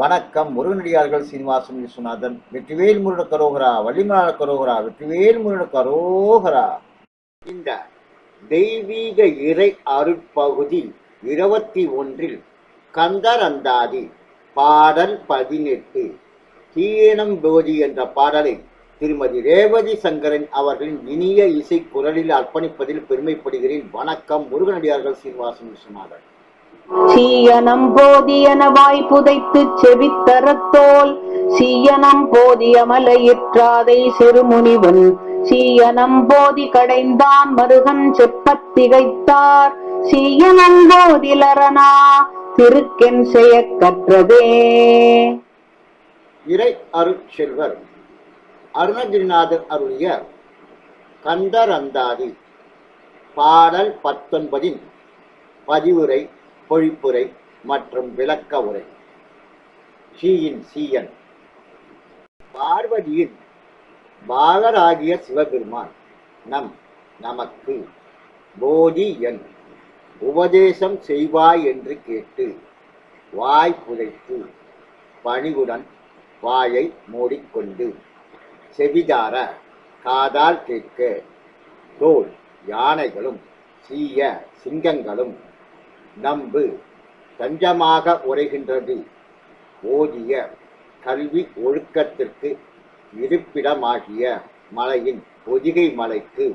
வணக்கம். முருகனடியார்கள் சீனிவாசன் விஸ்வநாதன் வெற்றிவேல் முருகன கரோகரா வள்ளிமலாள கரோகரா வெற்றிவேல் முருகன கரோகரா. இந்த தெய்வீக இறை அருட்பகுதி இருபத்தி ஒன்றில் கந்தர் அந்தாதி பாடல் பதினெட்டு தீனம் போதி என்ற பாடலை திருமதி ரேவதி சங்கரன் அவர்களின் இனிய இசை குரலில் அர்ப்பணிப்பதில் பெருமைப்படுகிறேன். வணக்கம். முருகனடியார்கள் சீனிவாசன் விஸ்வநாதன். சீயனம் போதியன வாய் புதைத்து செவித்தரத்தோல் சீயனம் போதிய மலையிற்றாதை சிறுமுனிவன். சீயனம் போதி கடைந்தான் மருகன் செப்பத் திகைத்தார். சீயனம் போதிலரனா திருக்கென் செய்யக் கற்றதே இறை அருட்செல்வர் அருணகிரிநாதர் அருளிய கந்தரந்தாதி பாடல் பத்தொன்பதின் பதிவுரை பொழிப்புரை மற்றும் விளக்க உரை. ஷீயின் சீயன். பார்வதியின் பாலராகிய சிவபெருமான் நம் நமக்கு போதி என் உபதேசம் செய்வாய் என்று கேட்டு வாய் புதைத்து பணிவுடன் வாயை மூடிக்கொண்டு செவிதார காதால் கேட்க தோல் யானைகளும் சீய சிங்கங்களும் நம்பு தஞ்சமாக உரைகின்றது. ஓதிய கல்வி ஒழுக்கத்திற்கு இருப்பிடமாகிய மலையின் பொதிகை மலைக்கு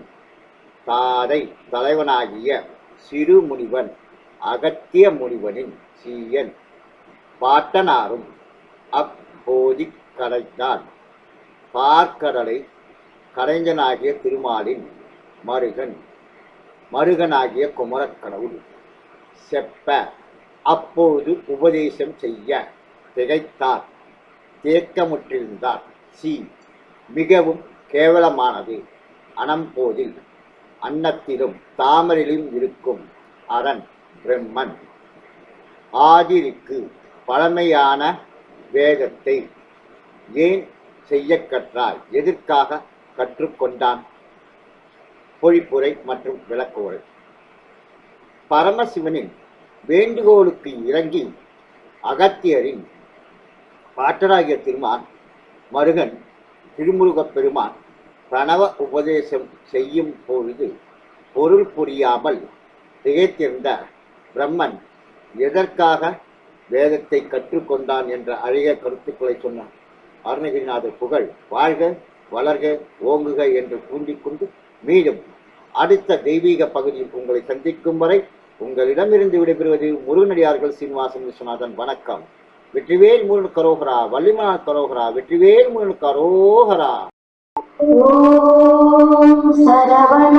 தாரை தலைவனாகிய சிறு முனிவன் அகத்திய முனிவனின் சீயன் பாட்டனாரும் அப்போதி கரைத்தான் பார்க்கடலை கரைஞ்சனாகிய திருமாலின் மருகன் மருகனாகிய குமரக்கடவுள். செப்ப. அப்போது உபதேசம் செய்ய திகைத்தார். தேக்கமுற்றிருந்தார். சி. மிகவும் கேவலமானது. அனம்போதில் அன்னத்திலும் தாமரிலும் இருக்கும் அரண் பிரம்மன். ஆதிருக்கு பழமையான வேதத்தை ஏன் செய்ய கற்றாய் எதற்காக கற்றுக்கொண்டான்? பொழிப்புரை மற்றும் விளக்குரை பரமசிவனின் வேண்டுகோளுக்கு இறங்கி அகத்தியரின் பாட்டராகிய திருமான் மருகன் திருமுருகப் பெருமான் பிரணவ உபதேசம் செய்யும் பொழுது பொருள் புரியாமல் திகைத்திருந்த பிரம்மன் எதற்காக வேதத்தை கற்றுக்கொண்டான் என்ற அழகிய கருத்துக்களை சொன்னார் அருணகிரிநாதர் புகழ் வாழ்க வளர்க ஓங்குக என்று கூண்டிக்கொண்டு மீண்டும் அடுத்த தெய்வீக பகுதியில் உங்களை சந்திக்கும் வரை உங்களிடமிருந்து விடைபெறுவது முருகனடியார்கள் சீனிவாசன் விஸ்வநாதன். வணக்கம். வெற்றிவேல் முருகன் கரோகரா வள்ளிமனார் கரோகரா வெற்றிவேல் முருகன் கரோகரா. ஓம் சரவண